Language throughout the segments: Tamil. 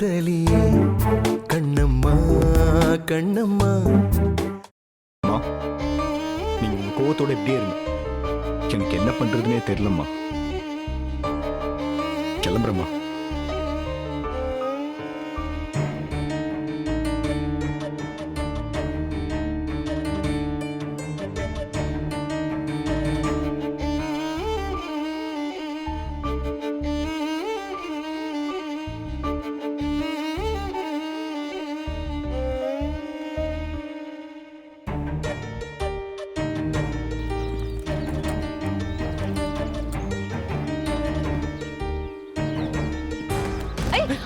காதலி. கண்ணம்மா கண்ணம்மா. அம்மா நீங்க உங்க கோவத்தோட இப்படியே இருங்க. எனக்கு என்ன பண்றதுனே தெரியலம்மா. கிளம்புறம்மா.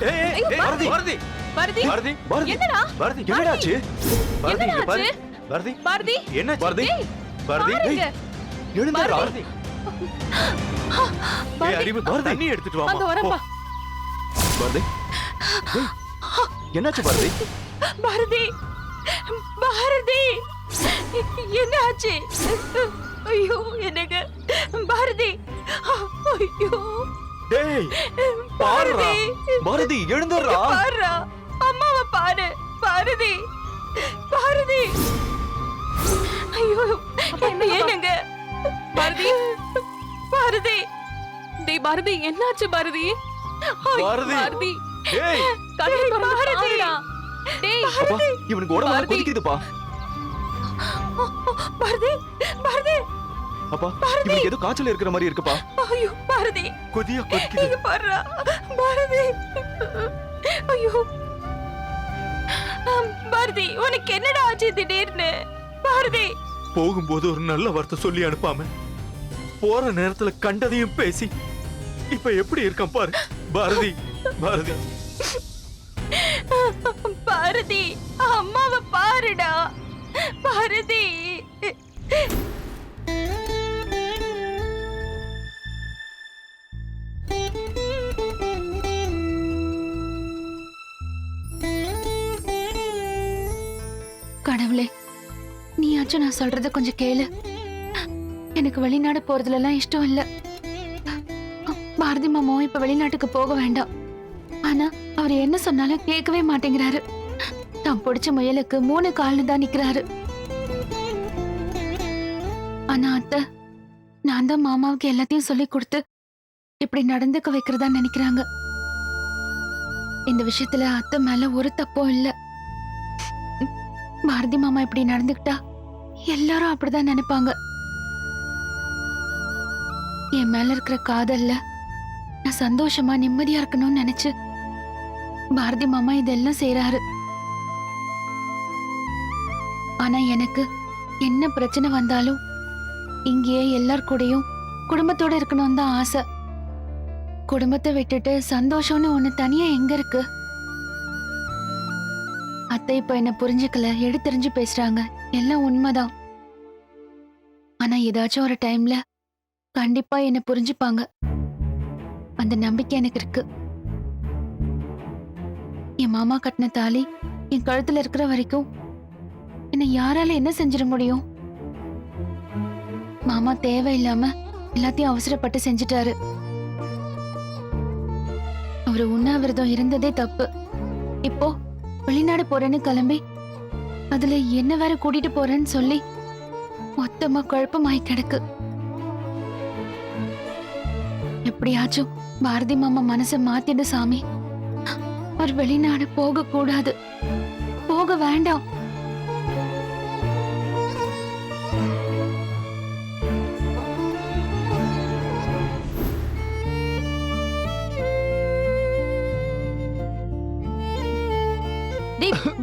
பாரதி. பாரதி. பாரதி. பாரதி. பாரதி. என்னடா? பாரதி என்னடாச்சு பாரதி இங்க பாரு? பாரதி. பாரதி. என்ன பாரதி. பாரதி. எழுந்துடா. பாரதி. ஏய், பாரதி, அறிவு தண்ணி எடுத்துட்டு அங்க வாமா வரப்பா பாரதி. என்னாச்சு பாரதி? பாரதி. பாரதி. என்ன ஆச்சு ஐயோ எனக்கு பாரதி. ஐயோ. டேய் பாருடா. பாரதி பாரதி எழுந்துடுறா பாருடா. அம்மாவை பாரு. பாரதி பாரதி ஐயோ என்ன என்னங்க பாரதி பாரதி டேய் பாரதி என்னாச்சு பாரதி பாரதி. பாரதி டேய். கண்ணை பாருடா டேய். இவனுக்கு உடம்பு பாரதி. கொதிக்குதுப்பா. பாரதி பாரதி அப்பா. இவனுக்கு ஏதோ காய்ச்சல் இருக்கிற மாதிரி இருக்குப்பா. ஐயோ பாரதி! கொதியா கொதிக்குது. இங்க பாருடா பாரதி! ஐயோ. பாரதி உனக்கு என்னடா ஆச்சு திடீர்னு? பாரதி! போகும்போது ஒரு நல்ல வார்த்தை சொல்லி அனுப்பாம போற நேரத்துல கண்டதையும் பேசி இப்ப எப்படி இருக்கான் பாரு. பாரதி பாரதி. பாரதி அம்மாவை பாருடா. பாரதி! கொஞ்சம் நான் சொல்றத கொஞ்சம் கேளு. எனக்கு வெளிநாடு போறதுல எல்லாம் இஷ்டம் இல்ல. பாரதி மாமாவும் இப்ப வெளிநாட்டுக்கு போக வேண்டாம். ஆனா அவர் என்ன சொன்னாலும் கேட்கவே மாட்டேங்கிறாரு. தான் பிடிச்ச முயலுக்கு மூணு கால்னு தான் நிக்கிறாரு. ஆனா அத்தை நான் தான் மாமாவுக்கு எல்லாத்தையும் சொல்லி கொடுத்து இப்படி நடந்துக்க வைக்கிறதா நினைக்கிறாங்க. இந்த விஷயத்துல அத்தை மேல ஒரு தப்பும் இல்ல. பாரதி மாமா இப்படி நடந்துக்கிட்டா எல்லாரும் அப்படிதான் நினைப்பாங்க. என் மேல இருக்கிற காதல்ல நான் சந்தோஷமா நிம்மதியா இருக்கணும்னு நினைச்சு பாரதி மாமா இதெல்லாம் செய்யறாரு ஆனா எனக்கு என்ன பிரச்சனை வந்தாலும் இங்கேயே எல்லார் கூடயும் குடும்பத்தோட இருக்கணும்னு தான் ஆசை. குடும்பத்தை விட்டுட்டு சந்தோஷம்னு ஒண்ணு தனியா எங்க இருக்கு? அத்தை இப்ப என்ன புரிஞ்சுக்கல எடுத்தெறிஞ்சு பேசுறாங்க. எல்லாம் உண்மைதான். ஆனா ஏதாச்சும் ஒரு டைம்ல கண்டிப்பா என்ன புரிஞ்சுப்பாங்க. அந்த நம்பிக்கை எனக்கு இருக்கு. என் மாமா கட்டின தாலி என் கழுத்துல இருக்கிற வரைக்கும் என்ன யாரால என்ன செஞ்சிட முடியும்? மாமா தேவையில்லாம எல்லாத்தையும் அவசரப்பட்டு செஞ்சுட்டாரு. அவர் உண்ணாவிரதம் இருந்ததே தப்பு. இப்போ வெளிநாடு போறேன்னு கிளம்பி அதுல என்ன வேற கூட்டிட்டு போறேன்னு சொல்லி மொத்தமா குழப்பமாய் கிடக்கு. எப்படியாச்சும் பாரதி மாமா மனசை மாத்திடு சாமி. அவர் வெளிநாடு போக கூடாது போக வேண்டாம்.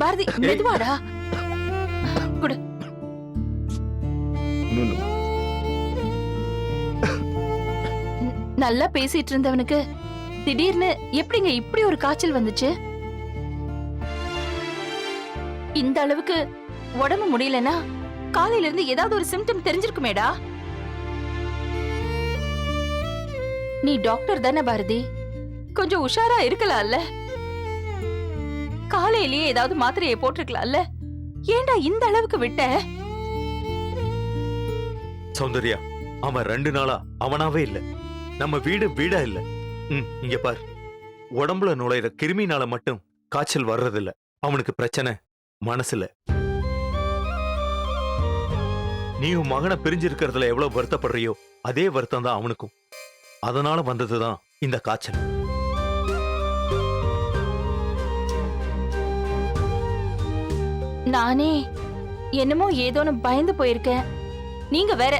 பாரதி மெதுவாடா. இல்ல. நல்லா பேசிட்டு இருந்தவனுக்கு திடீர்னு எப்படிங்க இப்படி ஒரு காய்ச்சல் வந்துச்சு? இந்த அளவுக்கு உடம்பு முடியலனா காலையில இருந்து ஏதாவது ஒரு சிம்டம் தெரிஞ்சிருக்குமேடா. நீ டாக்டர் தானே பாரதி? கொஞ்சம் உஷாரா இருக்கலாம்ல. காலையிலேயே ஏதாவது மாத்திரையை போட்டிருக்கலாம்ல? ஏண்டா இந்த அளவுக்கு விட்ட? சௌந்தர்யா அவன் ரெண்டு நாளா அவனாவே இல்ல. நம்ம வீடு வீடா இல்ல. ம் இங்க பார். உடம்புல நுழையிற கிருமினால மட்டும் காய்ச்சல் வர்றதில்ல. அவனுக்கு பிரச்சனை மனசுல. நீ உன் மகனை பிரிஞ்சிருக்கிறதுல எவ்வளவு வருத்தப்படுறியோ அதே வருத்தம் தான் அவனுக்கும். அதனால வந்ததுதான் இந்த காய்ச்சல். நானே என்னமோ ஏதோன்னு பயந்து போயிருக்கேன். நீங்க வேற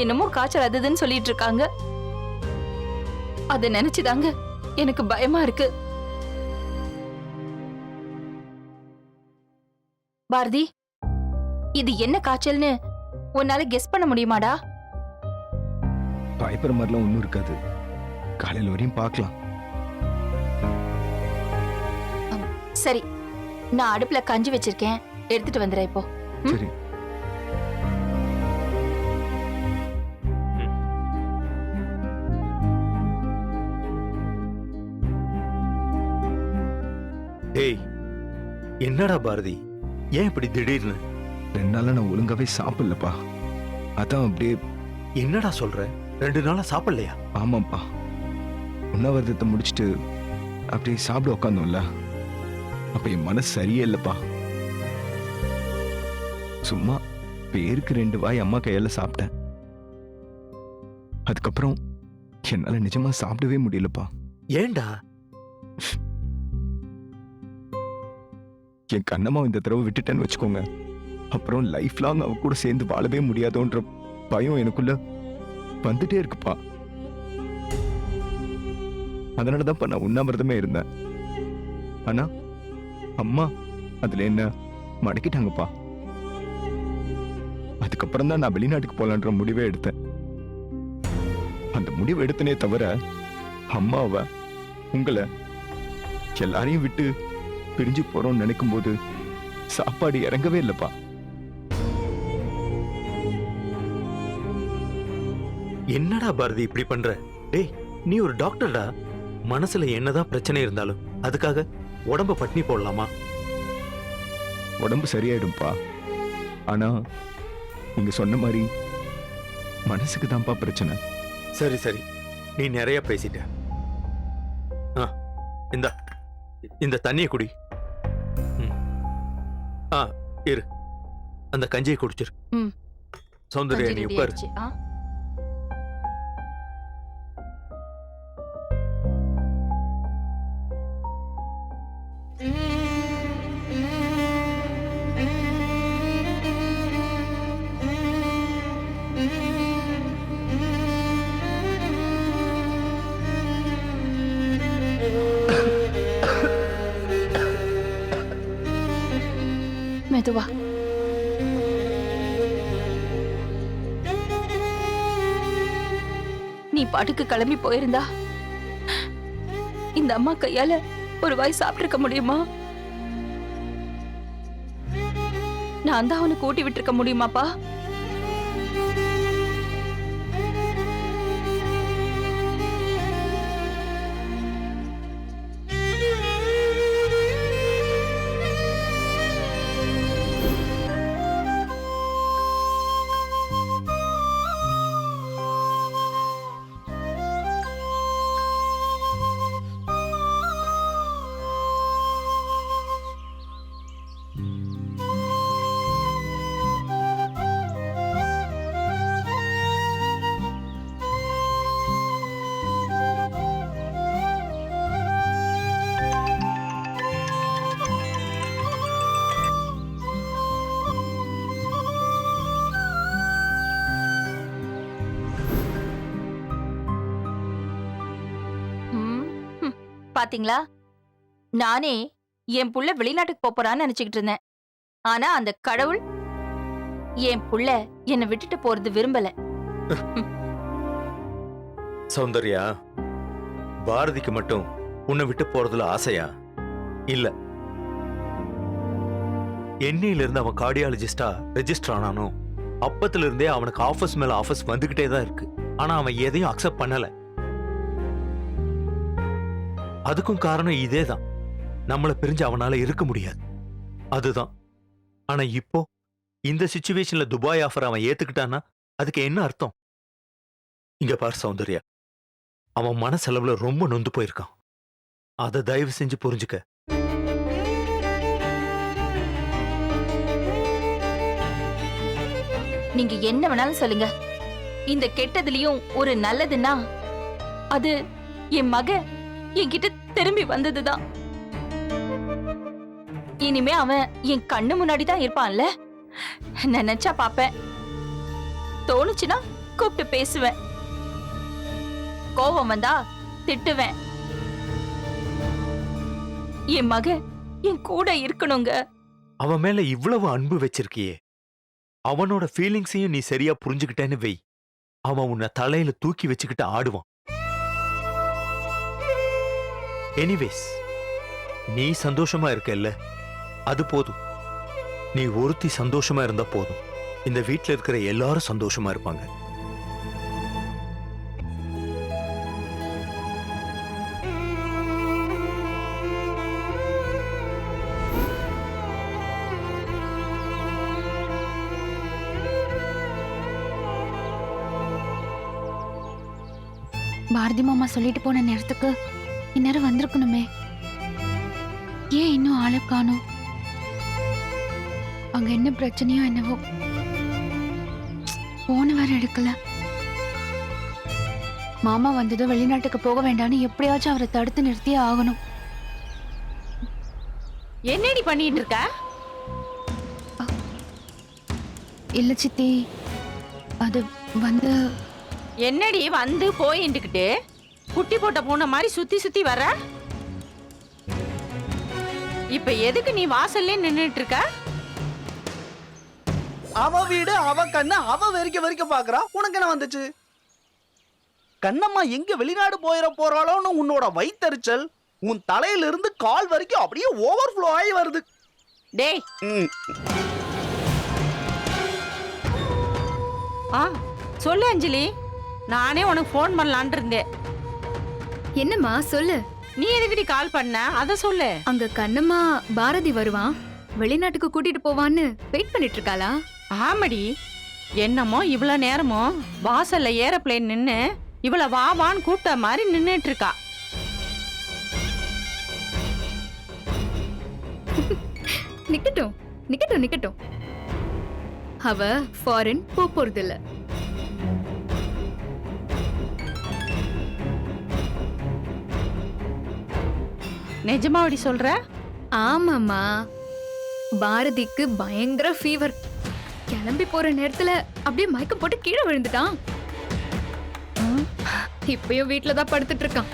என்னமோ காய்ச்சல் அதுதுன்னு சொல்லிட்டு இருக்காங்க. அத நினைச்சுதாங்க எனக்கு பயமா இருக்கு. பாரதி இது என்ன காய்ச்சல்னு உன்னால கெஸ் பண்ண முடியுமாடா? பயப்படுற மாதிரிலாம் ஒன்றும் இருக்காது. காலையில் வரையும் பார்க்கலாம். சரி. நான் அடுப்புல கஞ்சி வச்சிருக்கேன். எடுத்துட்டு வந்துடுறேன் இப்போ? சரி. டேய் என்னடா பாரதி? ஏன் இப்படி திடீர்னு? ரெண்டு நாளாக நான் ஒழுங்காவே சாப்பிடலப்பா. அதான் அப்படியே என்னடா சொல்ற? ரெண்டு நாளா சாப்பிடலையா? ஆமாப்பா. உண்ணாவிரதத்தை முடிச்சுட்டு அப்படியே சாப்பிட உட்காந்தோம்ல அப்ப என் மனசு சரியே இல்லப்பா சும்மா பேருக்கு ரெண்டு வாய் அம்மா கையால சாப்பிட்டேன். அதுக்கப்புறம் என்னால நிஜமா சாப்பிடவே முடியலப்பா. ஏன்டா என் கண்ணம்மா இந்த தடவை விட்டுட்டேன்னு வச்சுக்கோங்க. அப்புறம் லைஃப் லாங் அவ கூட சேர்ந்து வாழவே முடியாதோன்ற பயம் எனக்குள்ள வந்துட்டே இருக்குப்பா. அதனாலதான்ப்பா நான் உண்ணாவிரதமே இருந்தேன். ஆனா அம்மா அதுல என்ன? மடக்கிட்டாங்கப்பா. அதுக்கப்புறம் தான் நான் வெளிநாட்டுக்கு போலான்ற முடிவே எடுத்தேன். அந்த முடிவு எடுத்தனே தவிர அம்மாவை உங்களை எல்லாரையும் விட்டு பிரிஞ்சு போறோம்னு நினைக்கும் போது சாப்பாடு இறங்கவே இல்லப்பா. என்னடா பாரதி இப்படி பண்ற? டேய் நீ ஒரு டாக்டர்டா? மனசுல என்னதான் பிரச்சனை இருந்தாலும் அதுக்காக உடம்ப பட்னி போடலாமா? உடம்பு சரியாயிடும்பா. ஆனா நீங்க சொன்ன மாதிரி மனசுக்கு தான்ப்பா பிரச்சனை. சரி சரி. நீ நிறைய பேசிட்ட. ஆ இந்த. இந்த தண்ணியை குடி. ம். ஆ இரு. அந்த கஞ்சியை குடிச்சிரு. ம். சௌந்தர்யா நீ உட்காரு. நீ பாட்டுக்கு கிளம்பி போயிருந்தா? இந்த அம்மா கையால ஒரு வாய் சாப்பிட்டிருக்க முடியுமா? நான் தான் அவனை கூட்டி விட்டுருக்க முடியுமாப்பா? பாத்தீங்களா? நானே என் புள்ள வெளிநாட்டுக்கு போறான்னு நினைச்சுக்கிட்டு இருந்தேன். ஆனா அந்த கடவுள் என் புள்ள என்னை விட்டுட்டு போறது விரும்பல. சௌந்தர்யா பாரதிக்கு மட்டும் உன்னை விட்டு போறதுல ஆசையா? இல்ல. என்னையில இருந்து அவன் கார்டியாலஜிஸ்டா ரெஜிஸ்டர் ஆனானோ அப்பத்துல இருந்தே அவனுக்கு ஆபீஸ் மேல ஆபீஸ் வந்துகிட்டே தான் இருக்கு. ஆனா அவன் எதையும் அக்செப்ட் பண்ணல. அதுக்கும் காரணம் இதேதான். நம்மள பிரிஞ்சு அவனால இருக்க முடியாது. அதுதான். ஆனா இப்போ இந்த சுச்சுவேஷன்ல துபாய் ஆஃபர் அவன் ஏத்துக்கிட்டான்னா அதுக்கு என்ன அர்த்தம்? இங்க பார் சௌந்தர்யா. அவன் மனசெலவுல ரொம்ப நொந்து போயிருக்கான். அதை தயவு செஞ்சு புரிஞ்சுக்க. நீங்க என்ன வேணாலும் சொல்லுங்க. இந்த கெட்டதுலயும் ஒரு நல்லதுன்னா அது என் மக என்கிட்ட திரும்பி வந்ததுதான். இனிமே அவன் என் கண்ணு முன்னாடி தான் இருப்பான்ல. நினைச்சா பாப்பேன் தோணுச்சுன்னா கூப்பிட்டு பேசுவேன். கோபம் வந்தா திட்டுவேன். என் மக என் கூட இருக்கணுங்க. அவன் மேல இவ்வளவு அன்பு வச்சிருக்கியே. அவனோட ஃபீலிங்ஸையும் நீ சரியா புரிஞ்சுக்கிட்டேன்னு வை. அவன் உன்னை தலையில தூக்கி வச்சுக்கிட்டு ஆடுவான். எனிவேஸ் நீ சந்தோஷமா இருக்கல்ல? அது போதும். நீ ஒருத்தி சந்தோஷமா இருந்தா போதும். இந்த வீட்டில் இருக்கிற எல்லாரும் சந்தோஷமா இருப்பாங்க. பாரதி மாமா சொல்லிட்டு போன நேரத்துக்கு இந்நேரம் வந்திருக்கணுமே. ஏன் இன்னும் ஆளை காணோம்? அங்க என்ன பிரச்சனையோ என்னவோ. போன வேற எடுக்கல. மாமா வந்ததும் வெளிநாட்டுக்கு போக வேண்டாம்னு எப்படியாச்சும் அவரை தடுத்து நிறுத்தியே ஆகணும். என்னடி பண்ணிட்டு இருக்க? இல்ல சித்தி. அது வந்து என்னடி வந்து போயின்ட்டுக்கிட்டு குட்டி போட்ட பூனை மாதிரி சுத்தி சுத்தி வர இப்ப எதுக்கு நீ வாசல்ல நின்னுட்டு இருக்க அவ வீடு அவ கண்ணு அவ வெறிக்க வெறிக்க பாக்குறா. உனக்கு என்ன வந்துச்சு? கண்ணம்மா எங்க வெளிநாடு போயிட போறாளோன்னு உன்னோட வயித்தறிச்சல் உன் தலையில இருந்து கால் வரைக்கும் அப்படியே ஓவர்ஃப்ளோ ஆகி வருது. டேய். ஆ சொல்லு அஞ்சலி. நானே உனக்கு ஃபோன் பண்ணலான் இருந்தேன். என்னம்மா சொல்லு. நீ எதுக்குடி கால் பண்ண? அத சொல்லு. அங்க கண்ணம்மா பாரதி வருவான். வெளிநாட்டுக்கு கூட்டிட்டு போவான்னு வெயிட் பண்ணிட்டு இருக்காளா ஆமாடி. என்னமோ இவ்வளவு நேரமோ வாசல்ல ஏரோப்ளேன் நின்னு இவள வா வான்னு கூப்பிட்ட மாதிரி நின்னுட்டு இருக்கா நிக்கட்டும் நிக்கட்டும் நிக்கட்டும். அவ ஃபாரின் போக போறது இல்ல நிஜமாவடி சொல்ற? ஆமாம்மா. பாரதிக்கு பயங்கர ஃபீவர் கிளம்பி போற நேரத்துல அப்படியே மயக்கம் போட்டு கீழே விழுந்துட்டான். இப்பயும் வீட்ல தான் படுத்துட்டு இருக்கான்.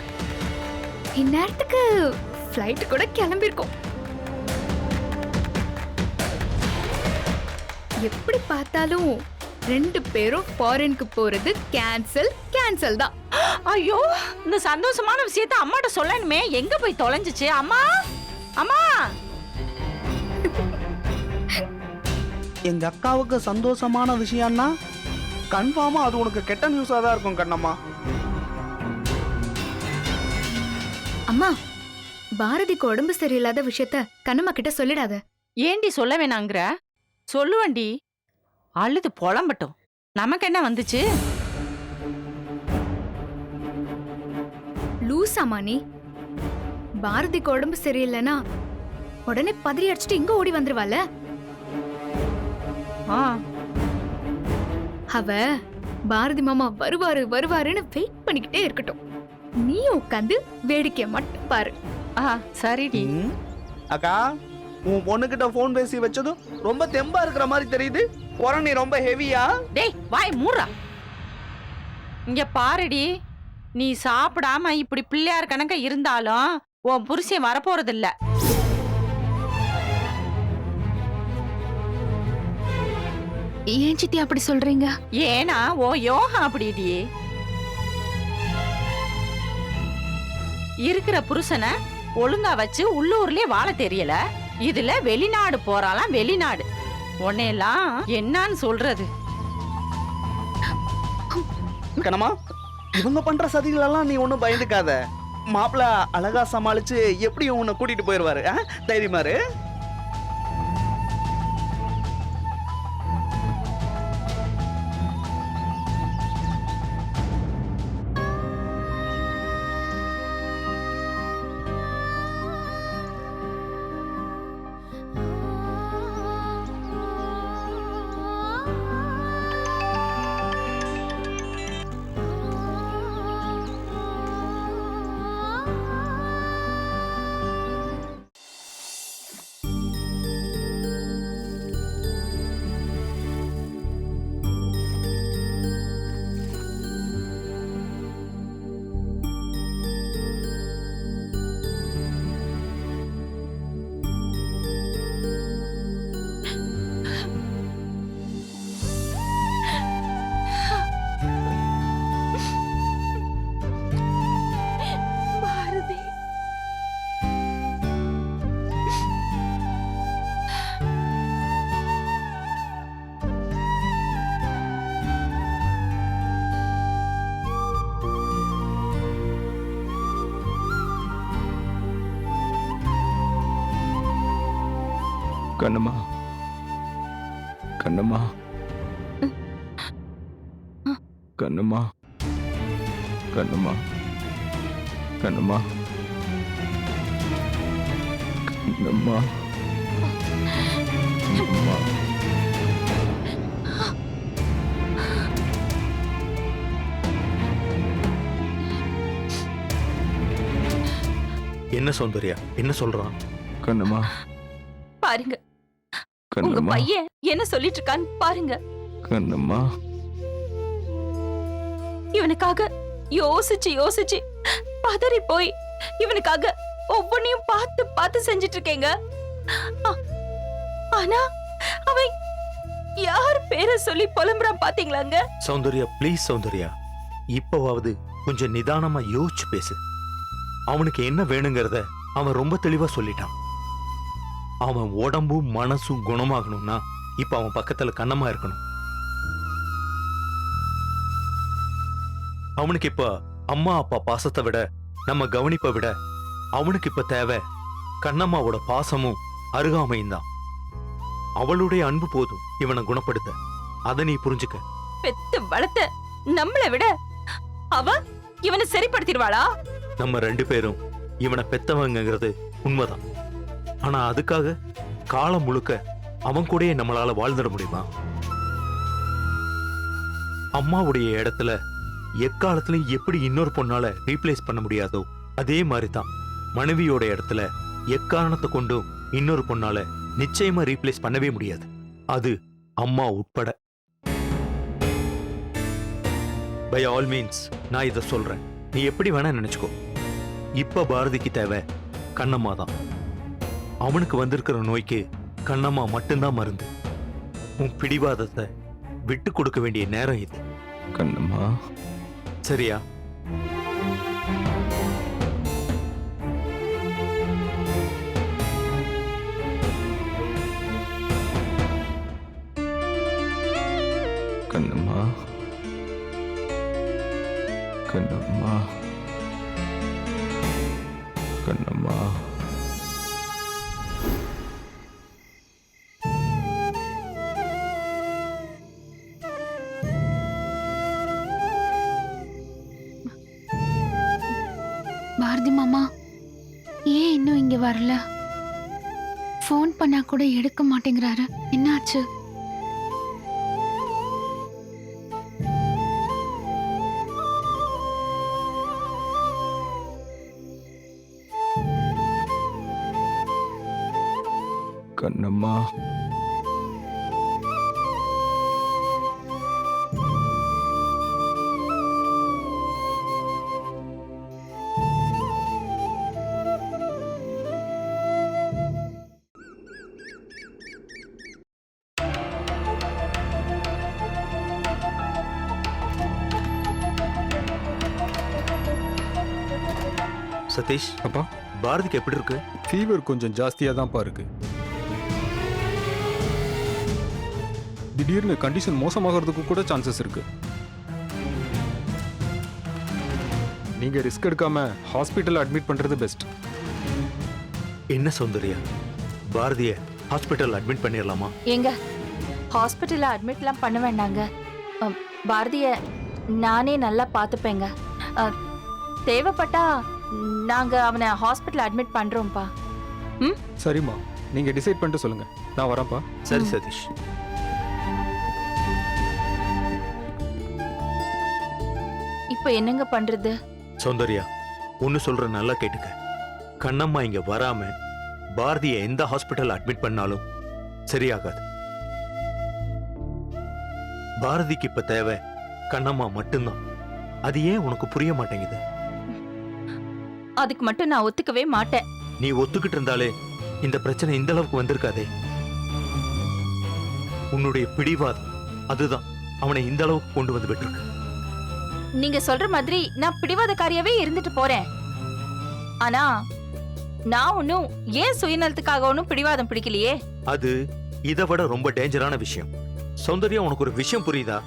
இந்நேரத்துக்கு ஃப்ளைட் கூட கிளம்பியிருக்கோம். எப்படி பார்த்தாலும் ரெண்டு பேரும் ஃபாரினுக்கு போறது கேன்சல் கேன்சல் தான். ஐயோ இந்த சந்தோஷமான விஷயத்த அம்மாட்ட சொல்லணுமே எங்க போய் தொலைஞ்சுச்சு? அம்மா அம்மா. எங்க அக்காவுக்கு சந்தோஷமான விஷயம்னா கன்ஃபார்மா அது உனக்கு கெட்ட நியூஸா தான் இருக்கும் கண்ணம்மா. அம்மா பாரதிக்கு உடம்பு சரியில்லாத விஷயத்த கண்ணம்மா கிட்ட சொல்லிடாத. ஏண்டி சொல்ல வேணாங்கிற? சொல்லுவண்டி. அழுது புலம்பட்டும். நமக்கு என்ன வந்துச்சு? லூசாமா நீ பாரதிக்கு உடம்பு சரியில்லைன்னா உடனே பதறி அடிச்சுட்டு இங்க ஓடி வந்துருவாள? ஆ. அவ பாரதி மாமா வருவாரு வருவாருன்னு வெயிட் பண்ணிக்கிட்டே இருக்கட்டும். நீ உட்காந்து வேடிக்கைய மட்டும் பாரு. ஆ சரிடி. அக்கா உன் பொண்ணுகிட்ட ஃபோன் பேசி வச்சதும் ரொம்ப தெம்பா இருக்கிற மாதிரி தெரியுது. உரணி ரொம்ப ஹெவியா டேய் வாய் மூடுறா. இங்க பாருடி. நீ சாப்பிடாம இப்படி பிள்ளையார் கணக்க இருந்தாலும் உன் புருஷன் வரப்போறது இல்ல ஏன் சித்தி அப்படி சொல்றீங்க? ஏன்னா ஓ யோகா அப்படிடி இருக்கிற புருஷனை ஒழுங்கா வச்சு உள்ளூர்லயே வாழ தெரியல. இதுல வெளிநாடு போறாளாம் வெளிநாடு. உன்னையெல்லாம் என்னன்னு சொல்றது. கண்ணம்மா இவங்க பண்ற சதிகளெல்லாம் நீ ஒன்றும் பயந்துக்காத. மாப்பிள்ள அழகா சமாளிச்சு எப்படி உன்னை கூட்டிட்டு போயிருவாரு. தைரியமாரு கண்ணம்மா. கண்ணம்மா. கண்ணம்மா. கண்ணம்மா. கண்ணம்மா. கண்ணம்மா. கண்ணம்மா. என்ன சௌந்தர்யா? என்ன சொல்றான்? கண்ணம்மா. உங்க கண்ணம்மா. பையன் என்ன சொல்லிட்டு இருக்கான்னு பாருங்க. கண்ணம்மா. இவனுக்காக யோசிச்சு யோசிச்சு பதறி போய் இவனுக்காக ஒவ்வொன்னையும் பார்த்து பார்த்து செஞ்சிட்டு இருக்கேங்க ஆ- ஆனா அவன் யார் பேரை சொல்லி புலம்புறான் பாத்தீங்களாங்க? சௌந்தர்யா ப்ளீஸ் சௌந்தர்யா இப்பவாவது கொஞ்சம் நிதானமா யோசிச்சு பேசு. அவனுக்கு என்ன வேணுங்கிறத அவன் ரொம்ப தெளிவா சொல்லிட்டான். அவன் உடம்பும் மனசும் குணமாகணும்னா இப்ப அவன் பக்கத்துல கண்ணமா இருக்கணும். அவனுக்கு இப்ப அம்மா அப்பா பாசத்தை விட நம்ம கவனிப்பை விட அவனுக்கு இப்ப தேவை கண்ணம்மாவோட பாசமும் அருகாமையும் தான் அவளுடைய அன்பு போதும் இவனை குணப்படுத்த. அதை நீ புரிஞ்சுக்க. பெத்து வளர்த்த நம்மளை விட அவ இவனை சரிப்படுத்திடுவாளா? நம்ம ரெண்டு பேரும் இவனை பெத்தவங்கிறது உண்மைதான். ஆனா அதுக்காக காலம் முழுக்க அவன் கூடயே நம்மளால வாழ்ந்துட முடியுமா? அம்மாவுடைய இடத்துல எக்காலத்திலையும் எப்படி இன்னொரு பொண்ணால ரீப்ளேஸ் பண்ண முடியாதோ அதே மாதிரி தான் மனைவியோட இடத்துல எக்காரணத்தை கொண்டும் இன்னொரு பொண்ணால நிச்சயமா ரீப்ளேஸ் பண்ணவே முடியாது. அது அம்மா உட்பட. பை ஆல் மீன்ஸ் நான் இதை சொல்றேன். நீ எப்படி வேணா நினைச்சுக்கோ. இப்ப பாரதிக்கு தேவை கண்ணம்மா தான் அவனுக்கு வந்திருக்கிற நோய்க்கு கண்ணம்மா மட்டும்தான் மருந்து. உன் பிடிவாதத்தை விட்டு கொடுக்க வேண்டிய நேரம் இது. கண்ணம்மா. சரியா? கண்ணம்மா. கண்ணம்மா. கண்ணம்மா. இன்னும் வரல. ஃபோன் பண்ணா கூட எடுக்க மாட்டேங்கிறாரு. என்னாச்சு? சதீஷ். அப்பா. பாரதிக்கு எப்படி இருக்கு? ஃபீவர் கொஞ்சம் ஜாஸ்தியாக தான்ப்பா இருக்கு. திடீர்னு கண்டிஷன் மோசமாகிறதுக்கு கூட சான்சஸ் இருக்கு. நீங்க ரிஸ்க் எடுக்காம ஹாஸ்பிட்டல் அட்மிட் பண்றது பெஸ்ட் என்ன சௌந்தர்யா? பாரதிய ஹாஸ்பிட்டல் அட்மிட் பண்ணிடலாமா எங்க ஹாஸ்பிட்டல்ல அட்மிட்லாம் பண்ண வேண்டாங்க. அம், பாரதிய நானே நல்லா பார்த்துப்பேங்க. அ, தேவைப்பட்டா நாங்க அவனை ஹாஸ்பிட்டல் அட்மிட் பண்றோம்ப்பா. சரிம்மா. நீங்க டிசைட் பண்ணிட்டு சொல்லுங்க. நான் வரேன்ப்பா. சரி ம். சதீஷ். இப்போ என்னங்க பண்றது? சௌந்தர்யா ஒன்னு சொல்ற நல்லா கேட்டுக்க. கண்ணம்மா இங்க வராம பாரதிய எந்த ஹாஸ்பிட்டல் அட்மிட் பண்ணாலும் சரியாகாது. பாரதிக்கு இப்ப தேவை கண்ணம்மா மட்டும்தான். அது ஏன் உனக்கு புரிய மாட்டேங்குது? அதுக்கு மட்டும் நான் ஒத்துக்கவே மாட்டேன். நீ ஒத்துக்கிட்டு இருந்தாலே இந்த பிரச்சனை இந்த அளவுக்கு வந்திருக்காதே. உன்னுடைய பிடிவாதம் அதுதான் அவனை இந்த அளவுக்கு கொண்டு வந்து விட்டுருக்கு. நீங்க சொல்ற மாதிரி நான் பிடிவாதக்காரியாவே இருந்துட்டு போறேன். ஆனா நான் ஒன்னும் ஏன் சுயநலத்துக்காக ஒன்னும் பிடிவாதம் பிடிக்கலையே? அது இதை விட ரொம்ப டேஞ்சரான விஷயம். சௌந்தர்யா உனக்கு ஒரு விஷயம் புரியுதா?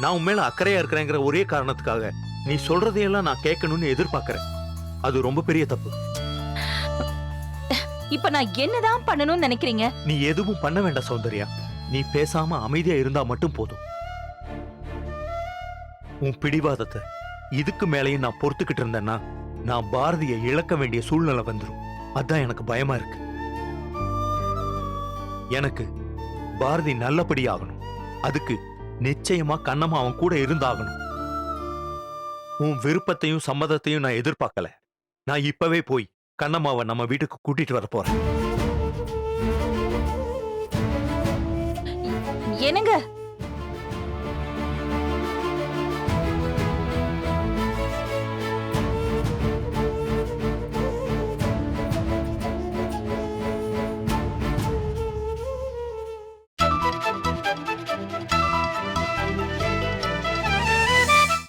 நான் உன் மேல அக்கறையா இருக்கிறேங்கிற ஒரே காரணத்துக்காக நீ சொல்றதையெல்லாம் நான் கேட்கணும்னு எதிர்பார்க்கறேன். அது ரொம்ப பெரிய தப்பு. இப்ப நான் என்னதான் பண்ணணும்னு நினைக்கிறீங்க? நீ எதுவும் பண்ண வேண்டாம் சௌந்தர்யா. நீ பேசாம அமைதியா இருந்தா மட்டும் போதும். உன் பிடிவாதத்தை இதுக்கு மேலேயும் நான் பொறுத்துக்கிட்டு இருந்தேன்னா நான் பாரதியை இழக்க வேண்டிய சூழ்நிலை வந்துரும். அதான் எனக்கு பயமா இருக்கு. எனக்கு பாரதி நல்லபடி ஆகணும். அதுக்கு நிச்சயமா கண்ணம்மா அவன் கூட இருந்தாகணும். உன் விருப்பத்தையும் சம்மதத்தையும் நான் எதிர்பார்க்கல. நான் இப்பவே போய் கண்ணம்மாவை நம்ம வீட்டுக்கு கூட்டிட்டு வர போறேன்.